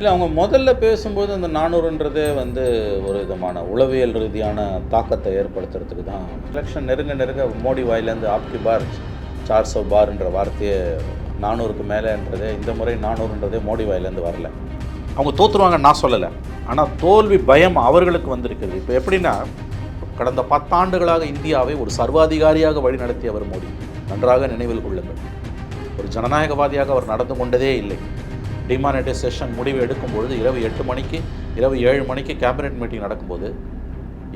இல்லை அவங்க முதல்ல பேசும்போது அந்த நானூறுன்றதே வந்து ஒரு விதமான உளவியல் ரீதியான தாக்கத்தை ஏற்படுத்துறதுக்கு தான் எலெக்ஷன் நெருங்க நெருங்க மோடி வாயிலேருந்து ஆப்கி பார் சார் சோ பார்ன்ற வார்த்தையே நானூறுக்கு மேலேன்றதே இந்த முறை நானூறுன்றதே மோடி வாயிலேருந்து வரல. அவங்க தோற்றுருவாங்கன்னு நான் சொல்லலை. ஆனால் தோல்வி பயம் அவர்களுக்கு வந்திருக்குது. இப்போ எப்படின்னா கடந்த பத்தாண்டுகளாக இந்தியாவை ஒரு சர்வாதிகாரியாக வழிநடத்தியவர் மோடி. நன்றாக நினைவில் கொள்ளுங்கள். ஒரு ஜனநாயகவாதியாக அவர் நடந்து கொண்டதே இல்லை. டிமானிட்டைசேஷன் முடிவு எடுக்கும் பொழுது இரவு எட்டு மணிக்கு இரவு ஏழு மணிக்கு கேபினெட் மீட்டிங் நடக்கும்போது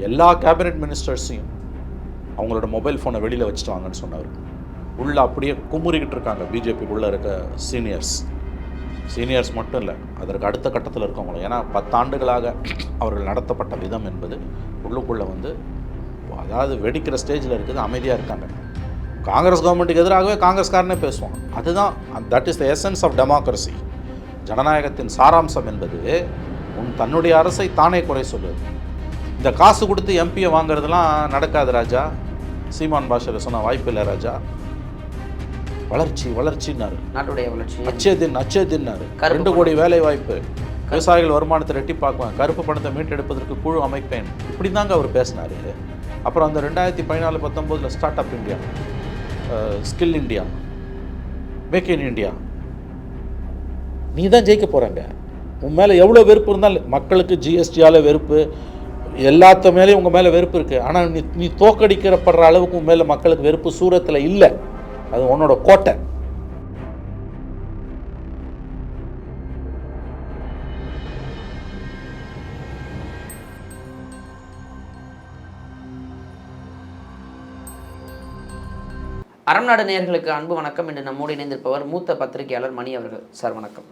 எல்லா கேபினெட் மினிஸ்டர்ஸையும் அவங்களோட மொபைல் ஃபோனை வெளியில் வச்சுட்டு வாங்கன்னு சொன்னவர் உள்ளே அப்படியே குமுறிக்கிட்டு இருக்காங்க பிஜேபி உள்ளே இருக்க சீனியர்ஸ் சீனியர்ஸ் மட்டும் இல்லை அதற்கு அடுத்த கட்டத்தில் இருக்கவங்களும். ஏன்னா பத்தாண்டுகளாக அவர்கள் நடத்தப்பட்ட விதம் என்பது உள்ளுக்குள்ளே வந்து அதாவது வெடிக்கிற ஸ்டேஜில் இருக்குது அமைதியாக இருக்காங்க. காங்கிரஸ் கவர்மெண்ட்டுக்கு எதிராகவே காங்கிரஸ்காரனே பேசுவான். அதுதான் that is the essence of democracy ஜனநாயகத்தின் சாராம்சம் என்பது உன் தன்னுடைய அரசை தானே குறை சொல்லுது இந்த காசு கொடுத்து எம்பியை வாங்குறதெல்லாம் நடக்காது ராஜா. சீமான் பாஷையில் சொன்ன வாய்ப்பு இல்லை ராஜா. வளர்ச்சி வளர்ச்சின்னாரு. நாட்டுடைய வளர்ச்சி. அச்சேதின் அச்சேதின்னாரு. கருப்பு ரெண்டு கோடி வேலை வாய்ப்பு விவசாயிகள் வருமானத்தை ரெட்டிப்பாக்குவேன் கருப்பு பணத்தை மீட்டெடுப்பதற்கு குழு அமைப்பேன். இப்படி தாங்க அவர் பேசினாரு. அப்புறம் அந்த ரெண்டாயிரத்தி பதினாலு பத்தொம்போதில் start up India skill India make in India நீ தான் ஜெயிக்க போகிறாங்க உன் மேலே எவ்வளோ வெறுப்பு இருந்தாலும் மக்களுக்கு ஜிஎஸ்டியால் வெறுப்பு எல்லாத்த மேலேயும் உங்கள் மேலே வெறுப்பு இருக்குது ஆனால் நீ நீ தோக்கடிக்கிறப்படுற அளவுக்கு உன் மேலே மக்களுக்கு வெறுப்பு சூரத்தில் இல்லை. அது உன்னோட கோட்டை. அறம் நாடு அன்பு வணக்கம். என்று நம்மோடு இணைந்திருப்பவர் மூத்த பத்திரிகையாளர் மணி அவர்கள். சார் வணக்கம்.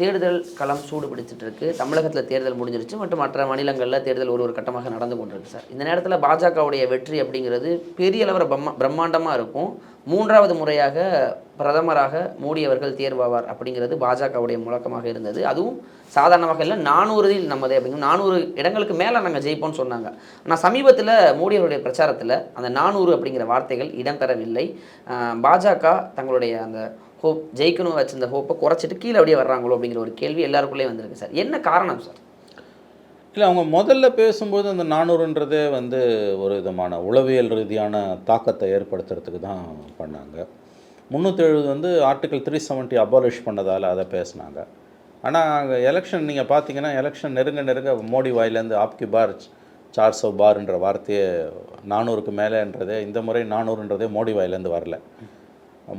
தேர்தல் களம் சூடு பிடிச்சிட்டு இருக்கு தமிழகத்தில் தேர்தல் முடிஞ்சிருச்சு மற்றும் மற்ற மாநிலங்களில் தேர்தல் ஒரு ஒரு கட்டமாக நடந்து கொண்டிருக்கு சார். இந்த நேரத்தில் பாஜகவுடைய வெற்றி அப்படிங்கிறது பெரிய அளவில் பிரம்மா பிரம்மாண்டமாக இருக்கும். மூன்றாவது முறையாக பிரதமராக மோடி அவர்கள் தேர்வாவார் அப்படிங்கிறது பாஜகவுடைய முழக்கமாக இருந்தது. அதுவும் சாதாரணமாக இல்லை நானூறுதில் நம்மதே அப்படிங்கும் நானூறு இடங்களுக்கு மேலே நாங்கள் ஜெயிப்போம்னு சொன்னாங்க. ஆனால் சமீபத்தில் மோடி அவருடைய பிரச்சாரத்தில் அந்த நானூறு அப்படிங்கிற வார்த்தைகள் இடம்பெறவில்லை பாஜக தங்களுடைய அந்த ஹோப் ஜெயிக்கணும் வச்சிருந்த ஹோப்பை குறைச்சிட்டு கீழே அப்படியே வர்றாங்களோ அப்படிங்கிற ஒரு கேள்வி எல்லாருக்குள்ளேயும் வந்திருக்கு சார். என்ன காரணம் சார்? இல்லை அவங்க முதல்ல பேசும்போது அந்த நானூறுன்றதே வந்து ஒரு விதமான உளவியல் ரீதியான தாக்கத்தை ஏற்படுத்துறதுக்கு தான் பண்ணாங்க. முந்நூற்றி எழுபது வந்து ஆர்டிக்கல் த்ரீ செவன்ட்டி அபாலிஷ் பண்ணதால் அதை பேசினாங்க. ஆனால் அங்கே எலெக்ஷன் நீங்கள் பார்த்தீங்கன்னா எலெக்ஷன் நெருங்க நெருங்க மோடி வாயிலேருந்து ஆப்கி பார் சார் சோ பார்ன்ற வார்த்தையே நானூறுக்கு மேலேன்றதே இந்த முறை நானூறுன்றதே மோடி வாயிலேருந்து வரல.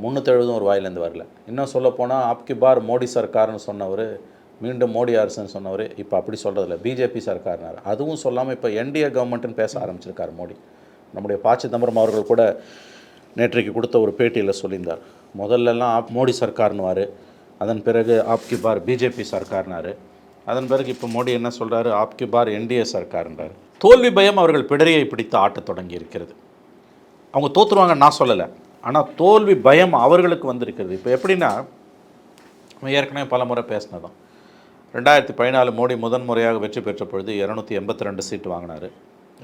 முந்நூற்றெழுபதும் ஒரு வாயிலேருந்து வரல. இன்னும் சொல்லப்போனால் ஆப்கி பார் மோடி சர்க்கார்னு சொன்னவர் மீண்டும் மோடி அரசுன்னு சொன்னவர் இப்போ அப்படி சொல்கிறதில்ல பிஜேபி சர்க்கார்னார். அதுவும் சொல்லாமல் இப்போ என்டிஏ கவர்மெண்ட்டுன்னு பேச ஆரம்பிச்சிருக்கார் மோடி. நம்முடைய பா சிதம்பரம் அவர்கள் கூட நேற்றைக்கு கொடுத்த ஒரு பேட்டியில் சொல்லியிருந்தார். முதல்லலாம் ஆப் மோடி சர்க்கார்னுவார் அதன் பிறகு ஆப்கி பார் பிஜேபி சர்க்கார்னார். அதன் பிறகு இப்போ மோடி என்ன சொல்கிறாரு ஆப்கி பார் என்டிஏ சர்க்கார்ன்றார். தோல்வி பயம் அவர்கள் பிடரியை பிடித்து ஆட்டத் தொடங்கி இருக்கிறது அவங்க தோற்றுருவாங்கன்னு நான் சொல்லலை. ஆனால் தோல்வி பயம் அவர்களுக்கு வந்திருக்கிறது. இப்போ எப்படின்னா ஏற்கனவே பல முறை பேசினதான் ரெண்டாயிரத்தி பதினாலு மோடி முதன் முறையாக வெற்றி பெற்ற பொழுது இரநூத்தி எண்பத்தி ரெண்டு சீட்டு வாங்கினார்.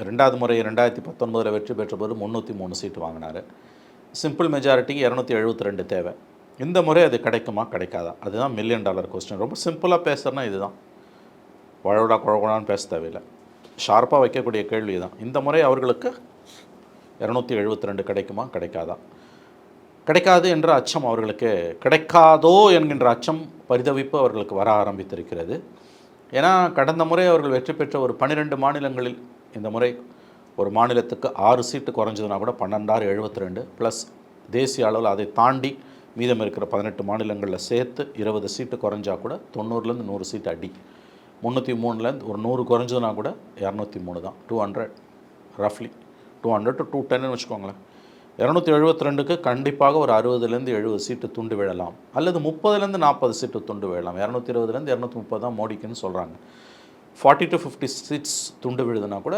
ரெண்டாவது முறை ரெண்டாயிரத்தி பத்தொன்பதில் வெற்றி பெற்ற பொழுது முந்நூற்றி மூணு சீட்டு வாங்கினார். சிம்பிள் மெஜாரிட்டிக்கு இரநூத்தி எழுபத்தி ரெண்டு தேவை. இந்த முறை அது கிடைக்குமா? கிடைக்காதா? அதுதான் மில்லியன் டாலர் கொஸ்டின் ரொம்ப சிம்பிளாக பேசுகிறேன்னா இதுதான். குழகுடா குழகுடான்னு பேச தேவையில்லை. ஷார்ப்பாக வைக்கக்கூடிய கேள்வி தான் இந்த முறை அவர்களுக்கு இரநூத்தி எழுபத்தி ரெண்டு கிடைக்குமா? கிடைக்காதா? கிடைக்காது என்ற அச்சம் அவர்களுக்கு கிடைக்காதோ என்கின்ற அச்சம் பரிதவிப்பு அவர்களுக்கு வர ஆரம்பித்திருக்கிறது. ஏன்னா கடந்த முறை அவர்கள் வெற்றி பெற்ற ஒரு பன்னிரெண்டு மாநிலங்களில் இந்த முறை ஒரு மாநிலத்துக்கு ஆறு சீட்டு குறைஞ்சதுனா கூட பன்னெண்டாறு எழுபத்தி ரெண்டு ப்ளஸ் தேசிய அளவில் அதை தாண்டி மீதம் இருக்கிற பதினெட்டு மாநிலங்களில் சேர்த்து இருபது சீட்டு குறைஞ்சா கூட தொண்ணூறுலேருந்து நூறு சீட்டு அடி. முந்நூற்றி மூணுலேருந்து ஒரு நூறு குறைஞ்சதுனா கூட இரநூத்தி மூணு தான். டூ ஹண்ட்ரட் ரஃப்லி டூ ஹண்ட்ரட் டு டூ டென்னு வச்சுக்கோங்களேன். இரநூத்தி எழுபத்தி ரெண்டுக்கு கண்டிப்பாக ஒரு அறுபதுலேருந்து எழுபது சீட்டு துண்டு விழலாம். அல்லது முப்பதுலேருந்து நாற்பது சீட்டு துண்டு விழலாம். இரநூத்தி இருபதுலேருந்து இரநூத்தி முப்பது தான் மோடிக்குன்னு சொல்கிறாங்க ஃபார்ட்டி டு ஃபிஃப்டி சீட்ஸ் துண்டு விழுதுனா கூட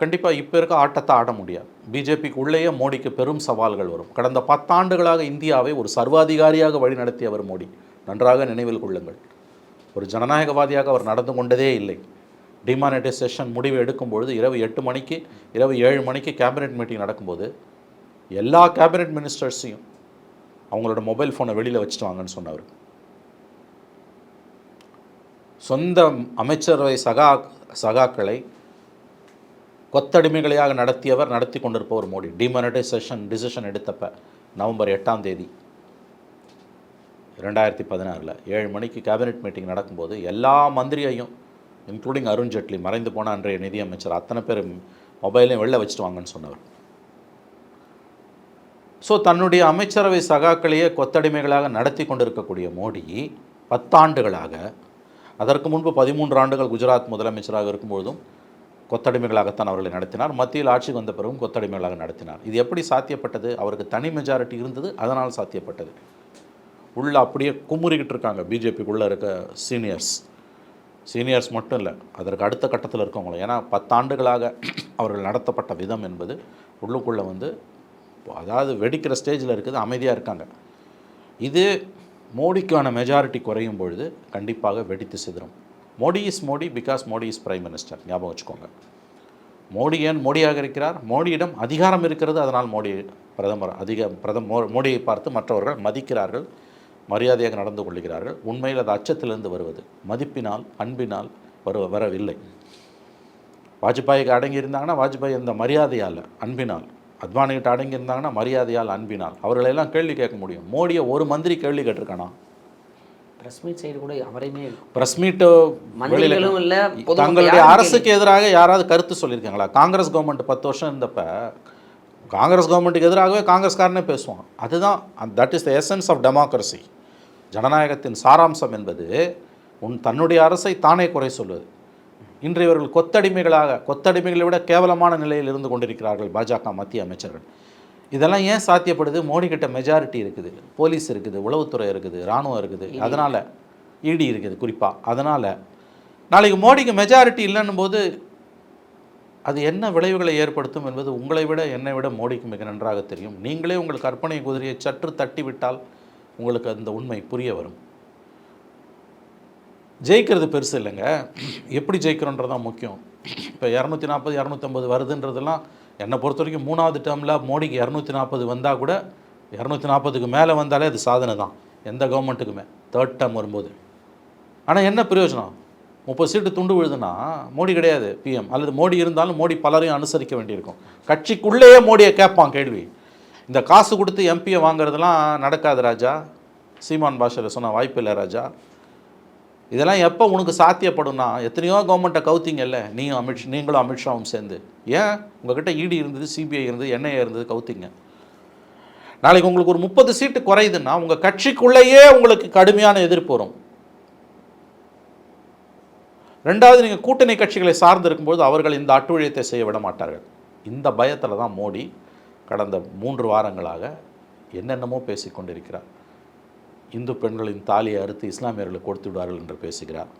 கண்டிப்பாக இப்போ இருக்க ஆட்டத்தை ஆட முடியாது. பிஜேபிக்கு உள்ளேயே மோடிக்கு பெரும் சவால்கள் வரும். கடந்த பத்தாண்டுகளாக இந்தியாவை ஒரு சர்வாதிகாரியாக வழிநடத்தியவர் மோடி. நன்றாக நினைவில் கொள்ளுங்கள். ஒரு ஜனநாயகவாதியாக அவர் நடந்து கொண்டதே இல்லை. டிமானிட்டைசேஷன் முடிவு எடுக்கும்பொழுது இரவு எட்டு மணிக்கு இரவு ஏழு மணிக்கு கேபினெட் மீட்டிங் நடக்கும்போது எல்லா கேபினெட் மினிஸ்டர்ஸையும் அவங்களோட மொபைல் ஃபோனை வெளியில் வச்சுட்டு வாங்கன்னு சொன்னவர். சொந்த அமைச்சரவை சகா சகாக்களை கொத்தடிமைகளையாக நடத்தியவர் நடத்தி கொண்டிருப்பவர் மோடி. டிமானிட்டைசேஷன் டிசிஷன் எடுத்தப்ப நவம்பர் எட்டாம் தேதி ரெண்டாயிரத்தி பதினாறில் ஏழு மணிக்கு கேபினெட் மீட்டிங் நடக்கும்போது எல்லா மந்திரியையும் இன்க்ளூடிங் அருண் ஜேட்லி மறைந்து போன அன்றைய நிதியமைச்சர் அத்தனை பேர் மொபைலையும் வெளில வச்சுட்டு வாங்கன்னு சொன்னவர். ஸோ தன்னுடைய அமைச்சரவை சகாக்களையே கொத்தடிமைகளாக நடத்தி கொண்டிருக்கக்கூடிய மோடி பத்தாண்டுகளாக அதற்கு முன்பு பதிமூன்று ஆண்டுகள் குஜராத் முதலமைச்சராக இருக்கும்பொழுதும் கொத்தடிமைகளாகத்தான் அவர்களை நடத்தினார். மத்தியில் ஆட்சிக்கு வந்த பிறகும் கொத்தடிமைகளாக நடத்தினார். இது எப்படி சாத்தியப்பட்டது? அவருக்கு தனி மெஜாரிட்டி இருந்தது அதனால் சாத்தியப்பட்டது. உள்ளே அப்படியே குமுறிக்கிட்டு இருக்காங்க பிஜேபிக்குள்ளே இருக்க சீனியர்ஸ் சீனியர்ஸ் மட்டும் இல்லை அதற்கு அடுத்த கட்டத்தில் இருக்கவங்களும். ஏன்னா பத்தாண்டுகளாக அவர்கள் நடத்தப்பட்ட விதம் என்பது உள்ளுக்குள்ளே வந்து அதாவது வெடிக்கிற ஸ்டேஜில் இருக்குது அமைதியாக இருக்காங்க. இது மோடிக்கான மெஜாரிட்டி குறையும் பொழுது கண்டிப்பாக வெடித்து சிதறும் Modi is Modi because Modi is prime minister ஞாபகம் வச்சுக்கோங்க. மோடி ஏன் மோடியாக இருக்கிறார்? மோடியிடம் அதிகாரம் இருக்கிறது அதனால் மோடி பிரதமர் அதிக பிரதம் மோடியை பார்த்து மற்றவர்கள் மதிக்கிறார்கள் மரியாதையாக நடந்து கொள்கிறார்கள். உண்மையில் அது அச்சத்திலிருந்து வருவது. மதிப்பினால் அன்பினால் வரு வரவில்லை. வாஜ்பாய்க்கு அடங்கி இருந்தாங்கன்னா வாஜ்பாய் இந்த மரியாதையால் அன்பினால் அத்வானிகிட்ட அடங்கி இருந்தாங்கன்னா மரியாதையால் அன்பினால் அவர்களெல்லாம் கேள்வி கேட்க முடியும். மோடியை ஒரு மந்திரி கேள்வி கேட்டிருக்கானா? ப்ரெஸ் மீட் சைடு கூட அவரையுமே ப்ரெஸ் மீட்டு இல்லை தங்களுடைய அரசுக்கு எதிராக யாராவது கருத்து சொல்லியிருக்காங்களா? காங்கிரஸ் கவர்மெண்ட் பத்து வருஷம் இருந்தப்ப காங்கிரஸ் கவர்மெண்ட்டுக்கு எதிராகவே காங்கிரஸ்காரனே பேசுவான். அதுதான் that is the essence of democracy ஜனநாயகத்தின் சாராம்சம் என்பது உன் தன்னுடைய அரசை தானே குறை சொல்வது இன்று இவர்கள் கொத்தடிமைகளாக கொத்தடிமைகளை விட கேவலமான நிலையில் இருந்து கொண்டிருக்கிறார்கள் பாஜக மத்திய அமைச்சர்கள். இதெல்லாம் ஏன் சாத்தியப்படுது? மோடி கிட்ட மெஜாரிட்டி இருக்குது போலீஸ் இருக்குது உளவுத்துறை இருக்குது இராணுவம் இருக்குது. அதனால் இடி இருக்குது குறிப்பாக அதனால் நாளைக்கு மோடிக்கு மெஜாரிட்டி இல்லைன்னும் போது அது என்ன விளைவுகளை ஏற்படுத்தும் என்பது உங்களை விட என்னை விட மோடிக்கு மிக நன்றாக தெரியும். நீங்களே உங்கள் கற்பனை குதிரையை சற்று தட்டி விட்டால் உங்களுக்கு அந்த உண்மை புரிய வரும். ஜெயிக்கிறது பெருசு இல்லைங்க. எப்படி ஜெயிக்கிறோன்றது தான் முக்கியம். இப்போ இரநூத்தி நாற்பது இரநூத்தம்பது வருதுன்றதெல்லாம் என்னை பொறுத்த வரைக்கும் மூணாவது டேர்மில் மோடிக்கு இரநூத்தி நாற்பது வந்தால் கூட இரநூத்தி நாற்பதுக்கு மேலே வந்தாலே அது சாதனை தான். எந்த கவர்மெண்ட்டுக்குமே தேர்ட் டேர்ம் வரும்போது. ஆனால் என்ன பிரயோஜனம்? முப்பது சீட்டு துண்டு விழுதுன்னா மோடி கிடையாது பிஎம் அல்லது மோடி இருந்தாலும் மோடி பலரையும் அனுசரிக்க வேண்டியிருக்கும். கட்சிக்குள்ளேயே மோடியை கேட்பான் கேள்வி. இந்த காசு கொடுத்து எம்பியை வாங்குறதெல்லாம் நடக்காது ராஜா. சீமான் பாஷையில் சொன்ன வாய்ப்பு இல்லை ராஜா. இதெல்லாம் எப்போ உனக்கு சாத்தியப்படும்னா எத்தனையோ கவர்மெண்ட்டை கவுத்திங்கல்ல நீயும் அமித் நீங்களும் அமித்ஷாவும் சேர்ந்து. ஏன்? உங்ககிட்ட இடி இருந்தது சிபிஐ இருந்தது என்ஐஏ இருந்தது கவுத்திங்க. நாளைக்கு உங்களுக்கு ஒரு முப்பது சீட்டு குறையுதுன்னா உங்கள் கட்சிக்குள்ளேயே உங்களுக்கு கடுமையான எதிர்ப்பு வரும். ரெண்டாவது நீங்கள் கூட்டணி கட்சிகளை சார்ந்து இருக்கும்போது அவர்கள் இந்த அட்டுழியத்தை செய்ய விட மாட்டார்கள். இந்த பயத்தில் தான் மோடி கடந்த மூன்று வாரங்களாக என்னென்னமோ பேசிக் கொண்டிருக்கிறார் இந்து பெண்களின் தாலியை அறுத்து இஸ்லாமியர்களுக்கு கொடுத்து விடுவார்கள் என்று பேசுகிறார்.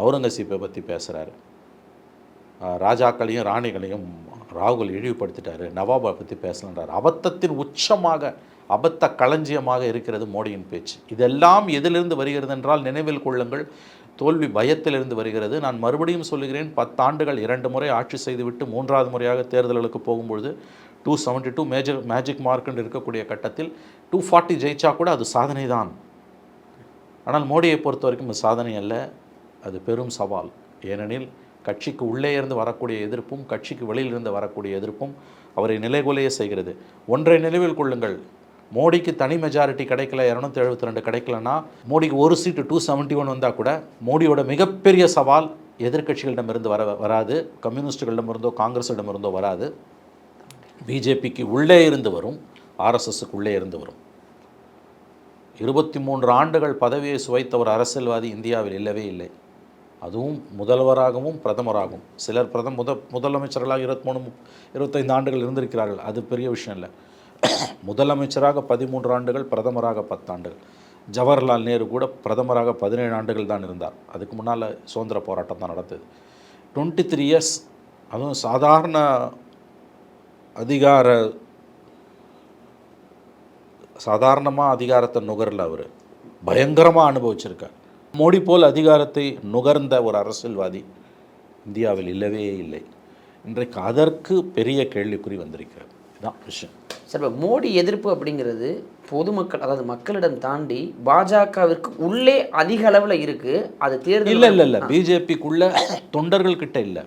அவுரங்கசீப்பை பற்றி பேசுகிறார் ராஜாக்களையும் ராணிகளையும் ராகுல் இழிவுபடுத்திட்டார். நவாபை பற்றி பேசலன்றார். அபத்தத்தின் உச்சமாக அபத்த களஞ்சியமாக இருக்கிறது மோடியின் பேச்சு. இதெல்லாம் எதிலிருந்து வருகிறது என்றால் நினைவில் கொள்ளுங்கள். தோல்வி பயத்திலிருந்து வருகிறது. நான் மறுபடியும் சொல்லுகிறேன் பத்தாண்டுகள் இரண்டு முறை ஆட்சி செய்துவிட்டு மூன்றாவது முறையாக தேர்தல்களுக்கு போகும்பொழுது two seventy two major magic மார்க்குன்னு இருக்கக்கூடிய கட்டத்தில் டூ ஃபார்ட்டி ஜெயிச்சா கூட அது சாதனை தான் ஆனால் மோடியை பொறுத்த வரைக்கும் அது சாதனை அல்ல அது பெரும் சவால். ஏனெனில் கட்சிக்கு உள்ளே இருந்து வரக்கூடிய எதிர்ப்பும் கட்சிக்கு வெளியிலிருந்து வரக்கூடிய எதிர்ப்பும் அவரை நிலைகுலைய செய்கிறது. ஒன்றை நினைவில் கொள்ளுங்கள். மோடிக்கு தனி மெஜாரிட்டி கிடைக்கல இரநூத்தி எழுபத்தி ரெண்டு கிடைக்கலனா மோடிக்கு ஒரு சீட்டு டூ செவன்ட்டி ஒன் வந்தால் கூட மோடியோட மிகப்பெரிய சவால் எதிர்கட்சிகளிடமிருந்து வர வராது. கம்யூனிஸ்டுகளிடமிருந்தோ காங்கிரஸிடமிருந்தோ வராது. பிஜேபிக்கு உள்ளே இருந்து வரும் ஆர்எஸ்எஸ்க்கு உள்ளே இருந்து வரும். இருபத்தி மூன்று ஆண்டுகள் பதவியை சுவைத்த ஒரு அரசியல்வாதி இந்தியாவில் இல்லவே இல்லை. அதுவும் முதல்வராகவும் பிரதமராகவும். சிலர் பிரதம முத முதலமைச்சர்களாக இருபத்தி மூணு இருபத்தைந்து ஆண்டுகள் இருந்திருக்கிறார்கள். அது பெரிய விஷயம் இல்லை. முதலமைச்சராக பதிமூன்று ஆண்டுகள் பிரதமராக பத்தாண்டுகள் ஜவஹர்லால் நேரு கூட பிரதமராக பதினேழு ஆண்டுகள் தான் இருந்தார். அதுக்கு முன்னால் சுதந்திர போராட்டம் தான் நடந்தது. டுவெண்ட்டி த்ரீ இயர்ஸ் அதுவும் சாதாரண அதிகார சாதாரணமாக அதிகாரத்தை நுகரல அவர். பயங்கரமாக அனுபவிச்சிருக்கார். மோடி போல் அதிகாரத்தை நுகர்ந்த ஒரு அரசியல்வாதி இந்தியாவில் இல்லவே இல்லை. இன்றைக்கு அதற்கு பெரிய கேள்விக்குறி வந்திருக்கிறது. தான் விஷயம். சார் இப்போ மோடி எதிர்ப்பு அப்படிங்கிறது பொதுமக்கள் அதாவது மக்களிடம் தாண்டி பாஜகவிற்கு உள்ளே அதிக அளவில் இருக்கு. அது தேர்தல் இல்லை இல்லை. இல்லை பிஜேபிக்குள்ள தொண்டர்கள் கிட்ட இல்லை.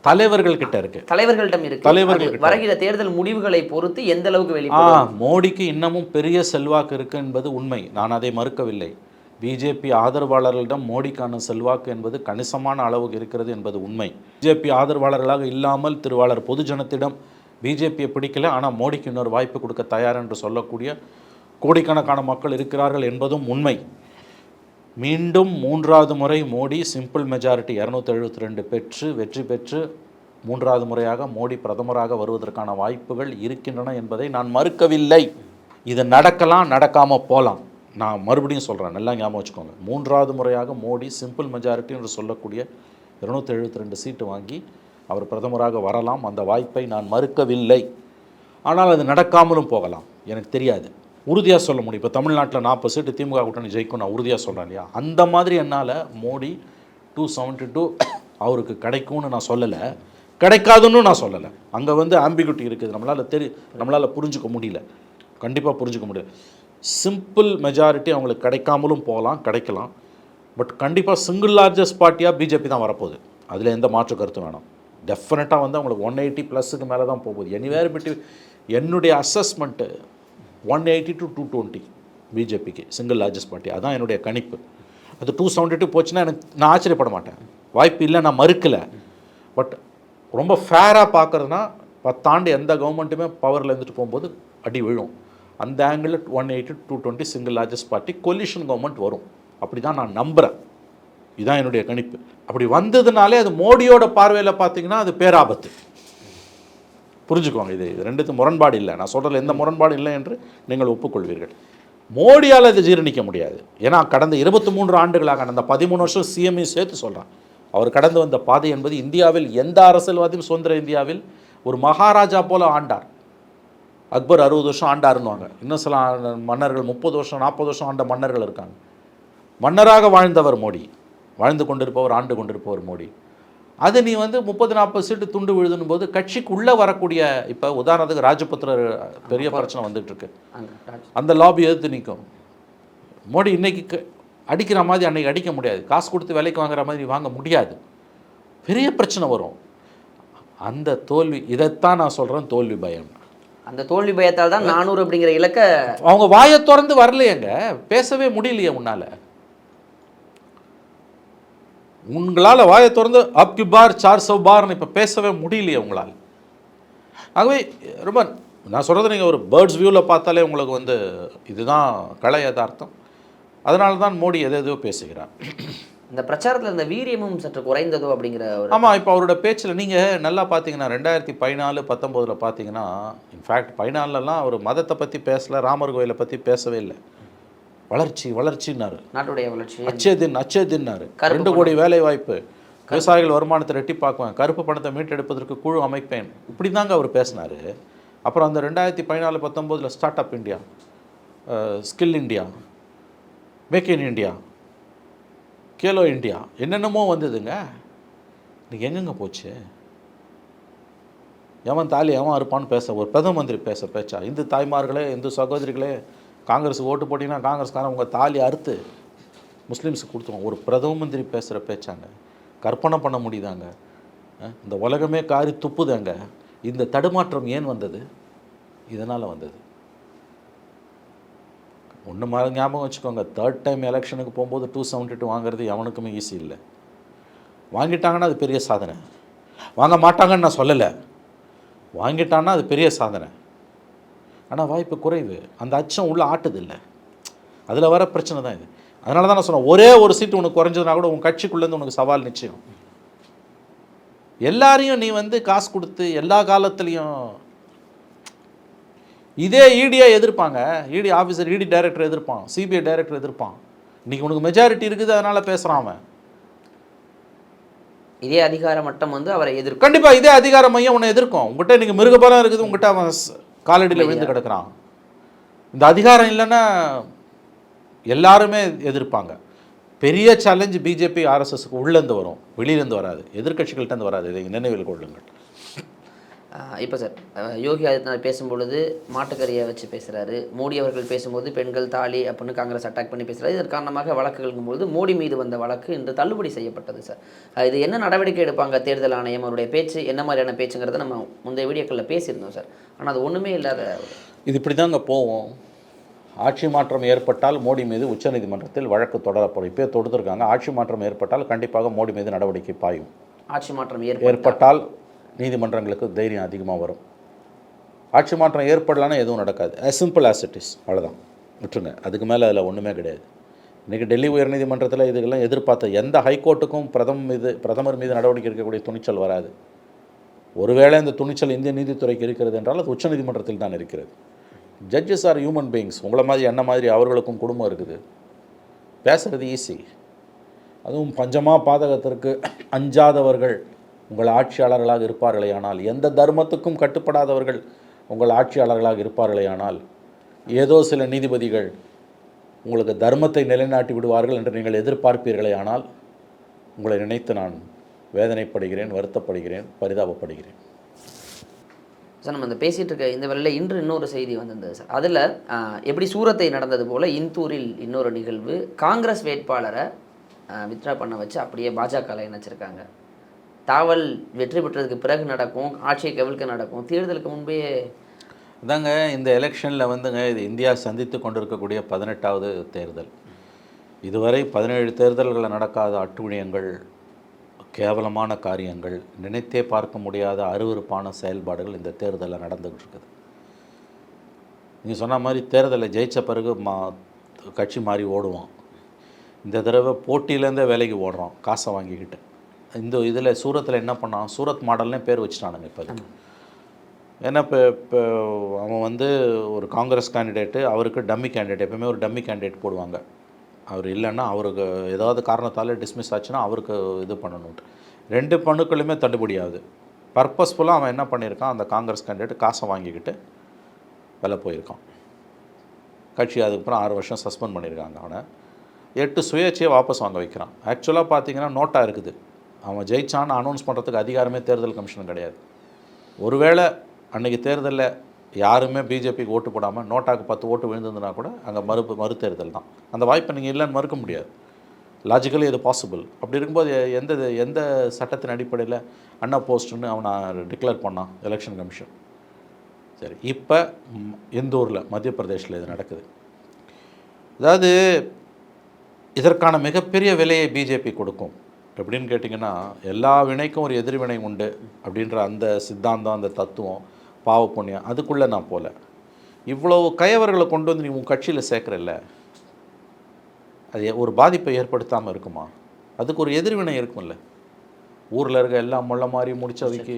தலைவர்கள் கிட்ட இருக்கு. தலைவர்களிடம் இருக்கு. தலைவர்கள். வருகிற தேர்தல் முடிவுகளை பொறுத்து எந்த அளவுக்கு வெளிப்படும்? மோடிக்கு இன்னமும் பெரிய செல்வாக்கு இருக்கு என்பது உண்மை. நான் அதை மறுக்கவில்லை. பிஜேபி ஆதரவாளர்களிடம் மோடிக்கான செல்வாக்கு என்பது கணிசமான அளவுக்கு இருக்கிறது என்பது உண்மை. பிஜேபி ஆதரவாளர்களாக இல்லாமல் திருவாளர் பொதுஜனத்திடம் பிஜேபியை பிடிக்கல. ஆனால் மோடிக்கு இன்னொரு வாய்ப்பு கொடுக்க தயார் என்று சொல்லக்கூடிய கோடிக்கணக்கான மக்கள் இருக்கிறார்கள் என்பதும் உண்மை. மீண்டும் மூன்றாவது முறை மோடி சிம்பிள் மெஜாரிட்டி இரநூத்தி எழுபத்தி ரெண்டு பெற்று வெற்றி பெற்று மூன்றாவது முறையாக மோடி பிரதமராக வருவதற்கான வாய்ப்புகள் இருக்கின்றன என்பதை நான் மறுக்கவில்லை. இது நடக்கலாம் நடக்காமல் போகலாம் நான் மறுபடியும் சொல்கிறேன் நல்லா ஞாபகம் வச்சுக்கோங்க. மூன்றாவது முறையாக மோடி சிம்பிள் மெஜாரிட்டி என்று சொல்லக்கூடிய இருநூத்தி எழுபத்தி ரெண்டு சீட்டு வாங்கி அவர் பிரதமராக வரலாம். அந்த வாய்ப்பை நான் மறுக்கவில்லை. ஆனால் அது நடக்காமலும் போகலாம். எனக்கு தெரியாது. உறுதியாக சொல்ல முடியும். இப்போ தமிழ்நாட்டில் நாற்பது சீட்டு திமுக கூட்டணி ஜெயிக்கும் நான் உறுதியாக சொல்கிறேன் இல்லையா? அந்த மாதிரி என்னால் மோடி டூ செவன்ட்டி டூ அவருக்கு கிடைக்கும்னு நான் சொல்லலை. கிடைக்காதுன்னு நான் சொல்லலை. அங்கே வந்து ஆம்பிகுட்டி இருக்குது. நம்மளால் தெரி நம்மளால் புரிஞ்சுக்க முடியல. கண்டிப்பாக புரிஞ்சுக்க முடியல. சிம்பிள் மெஜாரிட்டி அவங்களுக்கு கிடைக்காமலும் போகலாம் கிடைக்கலாம். பட் கண்டிப்பாக சிங்கிள் லார்ஜஸ்ட் பார்ட்டியாக பிஜேபி தான் வரப்போகுது. அதில் எந்த மாற்று கருத்து வேணும். டெஃபினட்டாக வந்து அவங்களுக்கு ஒன் எயிட்டி ப்ளஸுக்கு மேலே தான் போகுது. எனிவேர் பிட்டி என்னுடைய assessment one eighty to two twenty பிஜேபிக்கு சிங்கிள் லார்ஜஸ்ட் பார்ட்டி அதான் என்னுடைய கணிப்பு. அது டூ செவன்ட்டி டூ போச்சுன்னா எனக்கு நான் ஆச்சரியப்பட மாட்டேன். வாய்ப்பு இல்லை நான் மறுக்கலை. பட் ரொம்ப ஃபேராக பார்க்குறதுனா பத்தாண்டு எந்த கவர்மெண்ட்டுமே பவரில் இருந்துட்டு போகும்போது அடி விழும். அந்த ஆங்கிளில் one eighty two twenty single largest party coalition government வரும். அப்படி தான் நான் நம்புகிறேன் இதுதான் என்னுடைய கணிப்பு. அப்படி வந்ததுனாலே அது மோடியோட பார்வையில் பார்த்தீங்கன்னா அது பேராபத்து. புரிஞ்சுக்கோங்க இது இது ரெண்டுத்து முரண்பாடு இல்லை. நான் சொல்கிறதுல எந்த முரண்பாடு இல்லை என்று நீங்கள் ஒப்புக்கொள்வீர்கள். மோடியால் அதை ஜீரணிக்க முடியாது. ஏன்னா கடந்த இருபத்தி மூன்று ஆண்டுகளாக அந்த பதிமூணு வருஷம் சிஎம்ஐ சேர்த்து சொல்கிறான் அவர் கடந்து வந்த பாதை என்பது இந்தியாவில் எந்த அரசியல்வாதியும் சுதந்திர இந்தியாவில் ஒரு மகாராஜா போல ஆண்டார். அக்பர் அறுபது வருஷம் ஆண்டாருன்னுவாங்க. இன்னும் சில மன்னர்கள் முப்பது வருஷம் நாற்பது வருஷம் ஆண்ட மன்னர்கள் இருக்காங்க. மன்னராக வாழ்ந்தவர் மோடி. வாழ்ந்து கொண்டிருப்பவர் ஆண்டு கொண்டிருப்பவர் மோடி. அது நீ வந்து முப்பது நாற்பது சீட்டு துண்டு விழுதுன்னு போது கட்சிக்கு உள்ளே வரக்கூடிய இப்போ உதாரணத்துக்கு ராஜபுத்திர பெரிய பிரச்சனை வந்துட்டு இருக்கு அந்த லாபி எதிர்த்து நிற்கும் மோடி இன்னைக்கு அடிக்கிற மாதிரி அன்னைக்கு அடிக்க முடியாது. காசு கொடுத்து விலைக்கு வாங்குற மாதிரி வாங்க முடியாது. பெரிய பிரச்சனை வரும். அந்த தோல்வி இதைத்தான் நான் சொல்கிறேன் தோல்வி பயம். அந்த தோல்வி பயத்தால் தான் நானூறு அப்படிங்கிற இலக்க அவங்க வாயை திறந்து வரலையேங்க. பேசவே முடியலையே உன்னால. உங்களால் வாயை திறந்து அப்கி பார் சார் சவ் பார்னு இப்போ பேசவே முடியலையே உங்களால். ஆகவே ரொம்ப நான் சொல்கிறது நீங்கள் ஒரு பேர்ட்ஸ் வியூவில் பார்த்தாலே உங்களுக்கு வந்து இதுதான் கலை யதார்த்தம். அதனால தான் மோடி எதை எதோ பேசுகிறார். இந்த பிரச்சாரத்தில் இந்த வீரியமும் சற்று குறைந்ததோ அப்படிங்கிற ஒரு ஆமாம் இப்போ அவரோட பேச்சில் நீங்கள் நல்லா பார்த்தீங்கன்னா ரெண்டாயிரத்தி பதினாலு பத்தொம்போதில் பார்த்தீங்கன்னா இன்ஃபேக்ட் பதினாலெலாம் அவர் மதத்தை பற்றி பேசல ராமர் கோயிலை பற்றி பேசவே இல்லை. வளர்ச்சி வளர்ச்சின்னாரு. நாட்டுடைய வளர்ச்சி. அச்சேதின் அச்சேதின்னாரு. கருப்பு ரெண்டு கோடி வேலை வாய்ப்பு விவசாயிகள் வருமானத்தை ரெட்டிப்பாக்குவேன். கருப்பு பணத்தை மீட்டெடுப்பதற்கு குழு அமைப்பேன். இப்படி தாங்க அவர் பேசினார். அப்புறம் அந்த ரெண்டாயிரத்தி பதினாலு பத்தொம்போதில் start up India skill India make in India Khelo India என்னென்னமோ வந்ததுங்க. இன்னைக்கு எங்கெங்க போச்சு? எவன் தாலி எவன் இருப்பான்னு பேச ஒரு பிரதம மந்திரி பேச பேச்சா? இந்து தாய்மார்களே இந்து சகோதரிகளே காங்கிரஸ் ஓட்டு போட்டிங்கன்னா காங்கிரஸ்காரன் உங்கள் தாலி அறுத்து முஸ்லீம்ஸுக்கு கொடுத்துருவோம் ஒரு பிரதம மந்திரி பேசுகிற பேச்சாங்க. கற்பனை பண்ண முடியுதாங்க? இந்த உலகமே காரி துப்புதாங்க. இந்த தடுமாற்றம் ஏன் வந்தது? இதனால் வந்தது. ஒன்று மாதிரி ஞாபகம் வச்சுக்கோங்க. தேர்ட் டைம் எலெக்ஷனுக்கு போகும்போது டூ செவன்ட்டி டூ வாங்குறது எவனுக்குமே ஈஸி இல்லை. வாங்கிட்டாங்கன்னா அது பெரிய சாதனை. வாங்க மாட்டாங்கன்னு நான் சொல்லலை. வாங்கிட்டான்னா அது பெரிய சாதனை. ஆனால் வாய்ப்பு குறைவு. அந்த அச்சம் உள்ளே ஆட்டுது இல்லை அதில் வர பிரச்சனை தான் இது. அதனால தான் நான் சொன்னேன் ஒரே ஒரு சீட்டு உனக்கு குறைஞ்சதுனா கூட உன் கட்சிக்குள்ளேருந்து உனக்கு சவால் நிச்சயம். எல்லாரையும் நீ வந்து காசு கொடுத்து எல்லா காலத்துலேயும் இதே இடியா எதிர்ப்பாங்க. இடி ஆஃபீஸர் இடி டைரக்டர் எதிர்ப்பான். சிபிஐ டைரக்டர் எதிர்ப்பான். இன்னைக்கு உனக்கு மெஜாரிட்டி இருக்குது அதனால் பேசுகிறான் அவன். இதே அதிகார மட்டம் வந்து அவரை எதிர்க்கும். கண்டிப்பாக இதே அதிகார மையம் உன்னை எதிர்க்கும். உங்ககிட்ட இன்னைக்கு மிருகபலம் இருக்குது உங்ககிட்ட அவன் காலடியில் விழுந்து கிடக்குறான். இந்த அதிகாரம் இல்லைன்னா எல்லாருமே எதிர்ப்பாங்க. பெரிய சேலஞ்சு பிஜேபி ஆர்எஸ்எஸ்க்கு உள்ளேருந்து வரும். வெளியிலேருந்து வராது. எதிர்க்கட்சிகள்கிட்ட வராது. இதை நினைவில் கொள்ளுங்கள். இப்போ சார் யோகி ஆதித்யநாத் பேசும்பொழுது மாட்டுக்கறியை வச்சு பேசுகிறாரு மோடி அவர்கள் பேசும்போது பெண்கள் தாலி அப்படின்னு காங்கிரஸ் அட்டாக் பண்ணி பேசுகிறாரு இதன் காரணமாக வழக்குகளுக்கும் பொழுது மோடி மீது வந்த வழக்கு இன்று தள்ளுபடி செய்யப்பட்டது சார். இது என்ன நடவடிக்கை எடுப்பாங்க தேர்தல் ஆணையம் அவருடைய பேச்சு என்ன மாதிரியான பேச்சுங்கிறத நம்ம முந்தைய வீடியோக்களில் பேசியிருந்தோம் சார். ஆனால் அது ஒன்றுமே இல்லாத இது இப்படி தாங்க போவோம் ஆட்சி மாற்றம் ஏற்பட்டால் மோடி மீது உச்சநீதிமன்றத்தில் வழக்கு தொடரப்படும். இப்போயே தொடுத்துருக்காங்க. ஆட்சி மாற்றம் ஏற்பட்டால் கண்டிப்பாக மோடி மீது நடவடிக்கை பாயும். ஆட்சி மாற்றம் ஏற்ப ஏற்பட்டால் நீதிமன்றங்களுக்கு தைரியம் அதிகமாக வரும். ஆட்சி மாற்றம் ஏற்படலான்னு எதுவும் நடக்காது. சிம்பிள் ஆசிட்டிஸ் அவ்வளோதான் விட்டுருங்க. அதுக்கு மேலே அதில் ஒன்றுமே கிடையாது. இன்றைக்கி டெல்லி உயர்நீதிமன்றத்தில் இதுக்கெல்லாம் எதிர்பார்த்த எந்த ஹைகோர்ட்டுக்கும் பிரதம மீது பிரதமர் மீது நடவடிக்கை எடுக்கக்கூடிய துணிச்சல் வராது. ஒருவேளை இந்த துணிச்சல் இந்திய நீதித்துறைக்கு இருக்கிறது என்றால் அது உச்சநீதிமன்றத்தில் தான் இருக்கிறது. ஜட்ஜஸ் ஆர் ஹியூமன் பீயிங்ஸ் உங்களை மாதிரி என்ன மாதிரி அவர்களுக்கும் குடும்பம் இருக்குது. பேசுகிறது ஈஸி அதுவும் பஞ்சமாக பாதகத்திற்கு அஞ்சாதவர்கள் உங்கள் ஆட்சியாளர்களாக இருப்பார்களேயானால் எந்த தர்மத்துக்கும் கட்டுப்படாதவர்கள் உங்கள் ஆட்சியாளர்களாக இருப்பார்களேயானால் ஏதோ சில நீதிபதிகள் உங்களுக்கு தர்மத்தை நிலைநாட்டி விடுவார்கள் என்று நீங்கள் எதிர்பார்ப்பீர்களே ஆனால் உங்களை நினைத்து நான் வேதனைப்படுகிறேன் வருத்தப்படுகிறேன் பரிதாபப்படுகிறேன். சார் நம்ம இந்த பேசிகிட்டு இருக்க இந்த வேலையில் இன்று இன்னொரு செய்தி வந்திருந்தது சார். அதில் எப்படி சூரத்தை நடந்தது போல் இந்தூரில் இன்னொரு நிகழ்வு காங்கிரஸ் வேட்பாளரை வித்ரா பண்ண வச்சு அப்படியே பாஜக இணைச்சிருக்காங்க. தாவல் வெற்றி பெற்றதுக்கு பிறகு நடக்கும் ஆட்சியை கவிழ்க்க நடக்கும் தேர்தலுக்கு முன்பே அதாங்க இந்த எலெக்ஷனில் வந்துங்க இது இந்தியா சந்தித்து கொண்டிருக்கக்கூடிய பதினெட்டாவது தேர்தல். இதுவரை பதினேழு தேர்தல்களில் நடக்காத அட்டுழியங்கள் கேவலமான காரியங்கள் நினைத்தே பார்க்க முடியாத அருவருப்பான செயல்பாடுகள் இந்த தேர்தலில் நடந்துகிட்டு இருக்குது நீங்கள் சொன்ன மாதிரி தேர்தலை ஜெயித்த பிறகு மா கட்சி மாறி ஓடுவோம் இந்த தடவை போட்டியிலேருந்தே வேலைக்கு ஓடுறோம் காசை வாங்கிக்கிட்டு. இந்த இதில் சூரத்தில் என்ன பண்ணான்? சூரத் மாடல்னே பேர் வச்சுட்டானுங்க இப்போ. ஏன்னா இப்போ இப்போ அவன் வந்து ஒரு காங்கிரஸ் கேண்டிடேட்டு அவருக்கு டம்மி கேண்டிடேட் எப்பவுமே ஒரு டம்மி கேண்டிடேட் போடுவாங்க. அவர் இல்லைன்னா அவருக்கு ஏதாவது காரணத்தால் டிஸ்மிஸ் ஆச்சுன்னா அவருக்கு இது பண்ணணுன்ட்டு ரெண்டு மனுக்களுமே தள்ளுபடி ஆகுது. பர்பஸ்ஃபுல்லாக அவன் என்ன பண்ணியிருக்கான்? அந்த காங்கிரஸ் கேண்டிடேட் காசை வாங்கிக்கிட்டு வெளில போயிருக்கான். கட்சி அதுக்கப்புறம் ஆறு வருஷம் சஸ்பெண்ட் பண்ணியிருக்காங்க அவனை. எட்டு சுயேட்சையை வாபஸ் வாங்க வைக்கிறான். ஆக்சுவலாக பார்த்தீங்கன்னா நோட்டாக இருக்குது. அவன் ஜெயிச்சான்னு அனௌன்ஸ் பண்ணுறதுக்கு அதிகாரமே தேர்தல் கமிஷன் கிடையாது. ஒருவேளை அன்றைக்கி தேர்தலில் யாருமே பிஜேபிக்கு ஓட்டு போடாமல் நோட்டாக்கு பத்து ஓட்டு விழுந்ததுன்னா கூட அங்கே மறு மறு தேர்தல் தான். அந்த வாய்ப்பை நீங்கள் இல்லைன்னு மறுக்க முடியாது. லாஜிக்கலி இது பாசிபிள் அப்படி இருக்கும்போது எந்த எந்த சட்டத்தின் அடிப்படையில் அண்ணா போஸ்ட்டுன்னு அவனை டிக்ளேர் பண்ணான் எலெக்ஷன் கமிஷன் சரி இப்போ இந்தூரில் மத்திய பிரதேசில் இது நடக்குது. அதாவது இதற்கான மிகப்பெரிய விலையை பிஜேபி கொடுக்கும். எப்படின்னு கேட்டிங்கன்னா எல்லா வினைக்கும் ஒரு எதிர்வினை உண்டு அப்படின்ற அந்த சித்தாந்தம் அந்த தத்துவம் பாவ புண்ணியம் அதுக்குள்ளே நான் போகல இவ்வளவு கயவர்களை கொண்டு வந்து நீ உன் கட்சியில் சேர்க்குறல்ல. அது ஒரு பாதிப்பை ஏற்படுத்தாமல் இருக்குமா? அதுக்கு ஒரு எதிர்வினை இருக்கும்ல. ஊரில் இருக்க எல்லாம் முள்ள மாதிரி முடிச்சவைக்கு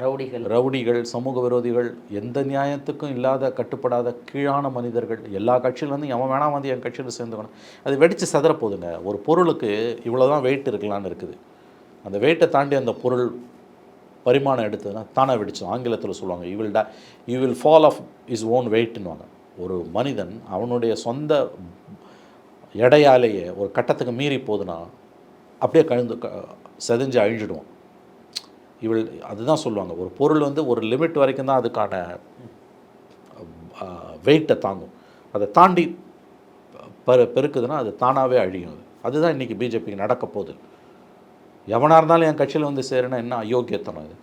ரவுடிகள். ரவுடிகள் சமூக விரோதிகள் எந்த நியாயத்துக்கும் இல்லாத கட்டுப்படாத கீழான மனிதர்கள் எல்லா கட்சியிலேருந்து எவன் வேணாம் வந்து என் கட்சியில் சேர்ந்துக்கணும். அது வெடித்து சதற போகுதுங்க. ஒரு பொருளுக்கு இவ்வளோ தான் வெயிட் இருக்கலாம்னு இருக்குது. அந்த வெயிட்டை தாண்டி அந்த பொருள் பரிமாணம் எடுத்ததுன்னா தானே வெடிச்சோம் ஆங்கிலத்தில் சொல்லுவாங்க யூ வில் டா you will fall of is own வெயிட்னுவாங்க ஒரு மனிதன் அவனுடைய சொந்த எடையாலேயே ஒரு கட்டத்துக்கு மீறி போகுதுன்னா அப்படியே கழுந்து க செதஞ்சு அழிஞ்சிடுவான். இவள் அதுதான் சொல்லுவாங்க. ஒரு பொருள் வந்து ஒரு லிமிட் வரைக்கும் தான் அதுக்கான வெயிட்டை தாங்கும். அதை தாண்டி பெரு பெருக்குதுன்னா அது தானாகவே அழியும் அது. அதுதான் இன்றைக்கி பிஜேபிக்கு நடக்க போகுது. எவனாக இருந்தாலும் என் கட்சியில் வந்து சேருனா என்ன அயோக்கியத்தனம் இது?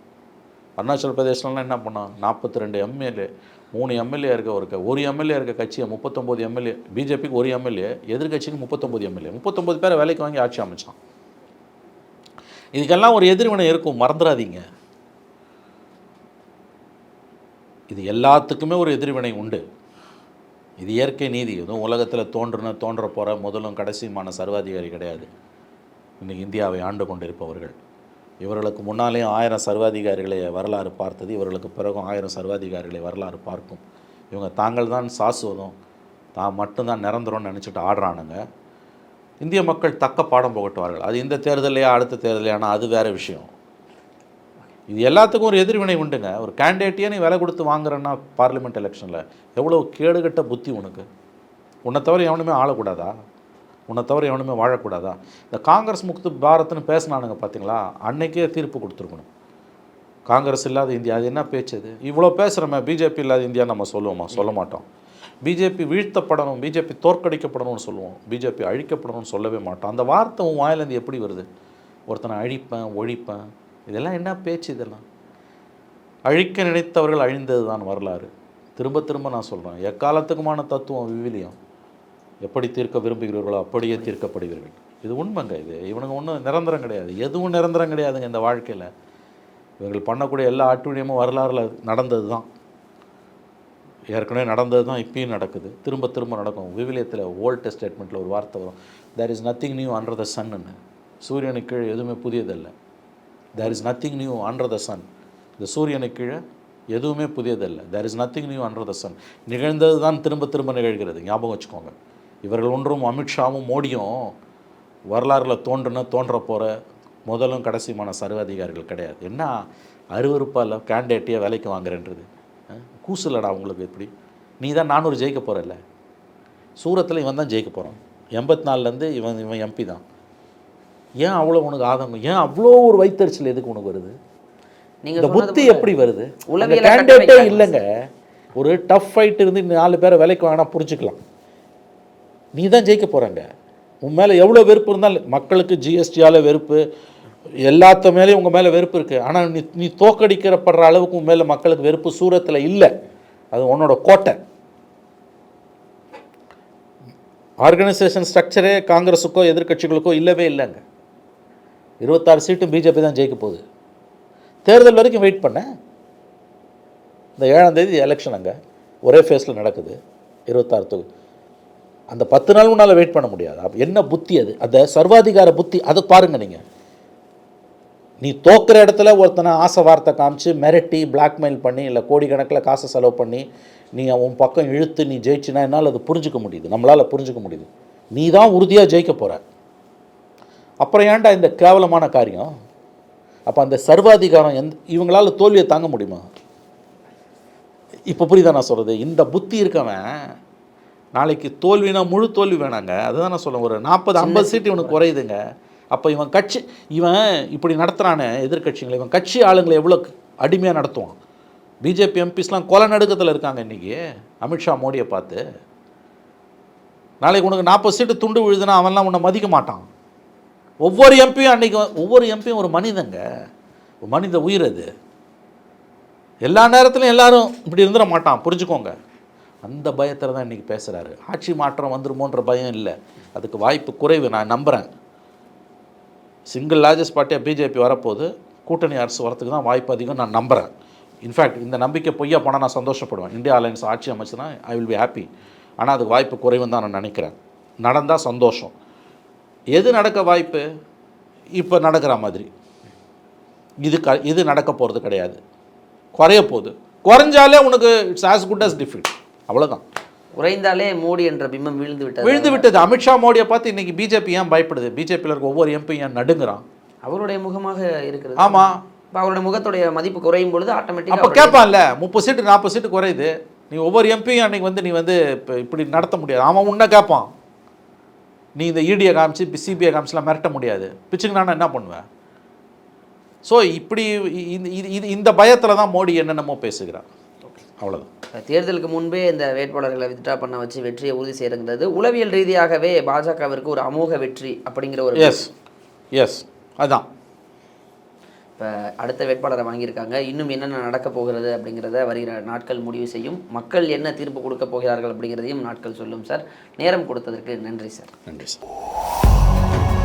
அருணாச்சல் பிரதேசம்லாம் என்ன பண்ணான் நாற்பத்தி ரெண்டு எம்எல்ஏ மூணு எம்எல்ஏ இருக்க ஒரு ஒரு எம்எல்ஏ இருக்க கட்சியை முப்பத்தொம்போது எம்எல்ஏ பிஜேபிக்கு ஒரு எம்எல்ஏ எதிர்கட்சிக்கு முப்பத்தொம்போது எம்எல்ஏ. முப்பத்தொம்போது பேரை வேலைக்கு வாங்கி ஆட்சி அமைச்சான். இதுக்கெல்லாம் ஒரு எதிர்வினை இருக்கும். மறந்துடாதீங்க இது எல்லாத்துக்குமே ஒரு எதிர்வினை உண்டு. இது இயற்கை நீதி. எதுவும் உலகத்தில் தோன்றுன தோன்ற போகிற முதலும் கடைசியுமான சர்வாதிகாரி கிடையாது. இன்றைக்கு இந்தியாவை ஆண்டு கொண்டிருப்பவர்கள். இவர்களுக்கு முன்னாலேயும் ஆயிரம் சர்வாதிகாரிகளை வரலாறு பார்த்தது. இவர்களுக்கு பிறகும் ஆயிரம் சர்வாதிகாரிகளை வரலாறு பார்க்கும். இவங்க தாங்கள் தான் சாஸ்வதம். தான் மட்டும்தான் நிரந்தரம்னு நினச்சிட்டு ஆடுறானுங்க. இந்திய மக்கள் தக்க பாடம் புகட்டுவார்கள். அது இந்த தேர்தலையா அடுத்த தேர்தலையானா அது வேறு விஷயம். இது எல்லாத்துக்கும் ஒரு எதிர்வினை உண்டுங்க. ஒரு கேண்டிடேட்டையே நீ விலை கொடுத்து வாங்குறேன்னா பார்லிமெண்ட் எலெக்ஷனில் எவ்வளோ கேடுகட்ட புத்தி உனக்கு? உன்னை தவிர எவனுமே ஆளக்கூடாதா? உன்னை தவிர எவனுமே வாழக்கூடாதா? இந்த காங்கிரஸ் முக்து பாரத்னு பேசினானுங்க பார்த்தீங்களா அன்னைக்கே தீர்ப்பு கொடுத்துருக்கணும். காங்கிரஸ் இல்லாத இந்தியா அது என்ன பேச்சு இவ்வளோ பேசுகிறோமே பிஜேபி இல்லாத இந்தியா நம்ம சொல்லுவோமா? சொல்ல மாட்டோம். பிஜேபி வீழ்த்தப்படணும் பிஜேபி தோற்கடிக்கப்படணும்னு சொல்லுவோம். பிஜேபி அழிக்கப்படணும்னு சொல்லவே மாட்டோம். அந்த வார்த்தை உன் வாயிலேருந்து எப்படி வருது? ஒருத்தனை அழிப்பேன் ஒழிப்பேன். இதெல்லாம் என்ன பேச்சு இதெல்லாம்? அழிக்க நினைத்தவர்கள் அழிந்தது தான் வரலாறு. திரும்ப திரும்ப நான் சொல்கிறேன் எக்காலத்துக்குமான தத்துவம் விவிலியம். எப்படி தீர்க்க விரும்புகிறீர்களோ அப்படியே தீர்க்கப்படுவீர்கள். இது உண்மைங்க இது. இவனுங்க ஒன்றும் நிரந்தரம் கிடையாது. எதுவும் நிரந்தரம் கிடையாதுங்க இந்த வாழ்க்கையில். இவர்கள் பண்ணக்கூடிய எல்லா அட்டுழியமும் வரலாறுல நடந்தது தான் ஏற்கனவே நடந்தது தான் இப்பயும் நடக்குது. திரும்ப திரும்ப நடக்கும். விவிலியத்தில் ஓல்ட் ஸ்டேட்மெண்ட்டில் ஒரு வார்த்தை வரும். There is nothing new under the சன்னு சூரியனுக்கு கீழே எதுவுமே புதியதல்ல. There is nothing new under the sun இந்த சூரியனுக்கு கீழே எதுவுமே புதியதல்ல. There is nothing new under the sun நிகழ்ந்தது தான் திரும்ப திரும்ப நிகழ்கிறது. ஞாபகம் வச்சுக்கோங்க. இவர்கள் ஒன்றும் அமித்ஷாவும் மோடியும் வரலாறில் தோன்றுன தோன்ற போகிற முதலும் கடைசியுமான சர்வாதிகாரிகள் கிடையாது. என்ன? அருவருப்பா கேண்டேட்டியாக வேலைக்கு வாங்குறேன்றது. கூசுலடா உங்களுக்கு எப்படி நீ தான் நானூறு ஜெயிக்க போகிறல்ல சூரத்தில் இவன் தான் ஜெயிக்க போகிறான் எண்பத்தி நாலுலேருந்து இவன் இவன் எம்பி தான். ஏன் அவ்வளோ உனக்கு ஆதங்கம்? ஏன் அவ்வளோ ஒரு வைத்தறிச்சல் எதுக்கு உனக்கு வருது? இந்த புத்தி எப்படி வருது? உளவியலை கேண்டேட்டே கட்டமைக்கிறாங்க. இல்லைங்க. ஒரு டஃப் ஃபைட் இருந்து நாலு பேரை வேலைக்கு வாங்கினா புரிஞ்சுக்கலாம். நீ தான் ஜெயிக்க போகிறாங்க உன் மேலே எவ்வளோ வெறுப்பு இருந்தாலும் மக்களுக்கு ஜிஎஸ்டியால் வெறுப்பு. எல்லாத்த மேலேயும் உங்கள் மேலே வெறுப்பு இருக்குது ஆனால் நீ நீ தோக்கடிக்கிறப்படுற அளவுக்கு உங்கள் மேலே மக்களுக்கு வெறுப்பு சூரத்தில் இல்லை. அது உன்னோட கோட்டை. ஆர்கனைசேஷன் ஸ்ட்ரக்சரே காங்கிரஸுக்கோ எதிர்க்கட்சிகளுக்கோ இல்லவே இல்லைங்க. இருபத்தாறு சீட்டும் பிஜேபி தான் ஜெயிக்க போகுது. தேர்தல் வரைக்கும் வெயிட் பண்ணேன் இந்த ஏழாம் தேதி எலெக்ஷன் அங்கே. ஒரே ஃபேஸில் நடக்குது. இருபத்தாறு தொகுதி அந்த பத்து நாள் முன்னால் வெயிட் பண்ண முடியாது. என்ன புத்தி அது? அந்த சர்வாதிகார புத்தி அதை பாருங்கள் நீங்கள் நீ தோக்குற இடத்துல ஒருத்தனை ஆசை வார்த்தை காமிச்சு மிரட்டி blackmail பண்ணி இல்லை கோடிக்கணக்கில் காசை செலவு பண்ணி நீ உன் பக்கம் இழுத்து நீ ஜெயிச்சினா என்னால் அது புரிஞ்சுக்க முடியுது. நம்மளால் புரிஞ்சுக்க முடியுது. நீ தான் உறுதியாக ஜெயிக்க போகிற அப்புறம் ஏன்டா இந்த கேவலமான காரியம்? அப்போ அந்த சர்வாதிகாரம் எந்த இவங்களால தோல்வியை தாங்க முடியுமா? இப்போ புரியுதா நான் சொல்கிறது இந்த புத்தி இருக்கவன் நாளைக்கு தோல்வினா முழு தோல்வி வேணாங்க. அதுதான் நான் சொல்ல ஒரு நாற்பது ஐம்பது சீட்டு இவனுக்கு குறையுதுங்க. அப்போ இவன் கட்சி இவன் இப்படி நடத்துகிறானே எதிர்க்கட்சிகளை இவன் கட்சி ஆளுங்களை எவ்வளோ அடிமையாக நடத்துவான்? பிஜேபி எம்பிஸ்லாம் கொலை நடுக்கத்தில் இருக்காங்க இன்றைக்கி அமித்ஷா மோடியை பார்த்து. நாளைக்கு உனக்கு நாற்பது சீட்டு துண்டு விழுதுன்னா அவன்லாம் உன்னை மதிக்க மாட்டான். ஒவ்வொரு எம்பியும் அன்றைக்கி ஒவ்வொரு எம்பியும் ஒரு மனிதங்க. ஒரு மனித உயிர் அது. எல்லா நேரத்துலையும் எல்லோரும் இப்படி இருந்துட மாட்டான். புரிஞ்சுக்கோங்க. அந்த பயத்தில் தான் இன்றைக்கி பேசுகிறாரு ஆட்சி மாற்றம் வந்துருமோன்ற பயம் இல்லை. அதுக்கு வாய்ப்பு குறைவு நான் நம்புகிறேன் சிங்கிள் லார்ஜஸ்ட் பார்ட்டியாக பிஜேபி வரப்போது கூட்டணி அரசு வரத்துக்கு தான் வாய்ப்பு அதிகம் நான் நம்புகிறேன் இன்ஃபேக்ட் இந்த நம்பிக்கை பொய்யா போனால் நான் சந்தோஷப்படுவேன். இந்தியா அலையன்ஸ் ஆட்சி அமைச்சுன்னா ஐ வில் பி ஹாப்பி ஆனால் அதுக்கு வாய்ப்பு குறைவுன்னு தான் நான் நினைக்கிறேன். நடந்தால் சந்தோஷம். எது நடக்க வாய்ப்பு? இப்போ நடக்கிற மாதிரி. இது க இது நடக்க போகிறது கிடையாது. குறைய போகுது. குறைஞ்சாலே உனக்கு it's as good as defeat அவ்வளோதான் குறைந்தாலே மோடி என்ற பிம்பம் விழுந்து விட்டது. விழுந்து விட்டது. அமித்ஷா மோடியை பார்த்து இன்னைக்கு பிஜேபி ஏன் பயப்படுது? பிஜேபியில் இருக்க ஒவ்வொரு எம்பி ஏன் நடுங்குறான்? அவருடைய முகமாக இருக்கிறது. ஆமாம் இப்ப அவருடைய முகத்துடைய மதிப்பு குறையும் பொழுது அப்போ ஆட்டோமேட்டிக்காக கேட்பான்ல முப்பது சீட்டு நாற்பது சீட்டு குறையுது. நீ ஒவ்வொரு எம்பியும் அன்னைக்கு வந்து நீ வந்து இப்போ இப்படி நடத்த முடியாது. அவன் உன்னை கேட்பான் நீ இந்த E இடியை காமிச்சு சிபிஐ காமிச்சுலாம் மிரட்ட முடியாது. பிச்சுக்கு நான் என்ன பண்ணுவேன் ஸோ இப்படி இந்த- இது இது இந்த பயத்தில் தான் மோடி என்னென்னமோ பேசுகிறார். அவ்வளோதான் தேர்தலுக்கு முன்பே இந்த வேட்பாளர்களை வித்ட்ரா பண்ண வச்சு வெற்றியை உறுதி செய்யறது உளவியல் ரீதியாகவே பாஜகவிற்கு ஒரு அமோக வெற்றி அப்படிங்கிற ஒரு எஸ் எஸ் அதான். இப்போ அடுத்த வேட்பாளரை வாங்கியிருக்காங்க. இன்னும் என்னென்ன நடக்க போகிறது அப்படிங்கிறத வருகிற நாட்கள் முடிவு செய்யும். மக்கள் என்ன தீர்ப்பு கொடுக்க போகிறார்கள் அப்படிங்கிறதையும் நாட்கள் சொல்லும் சார். நேரம் கொடுத்ததற்கு நன்றி சார். நன்றி சார்.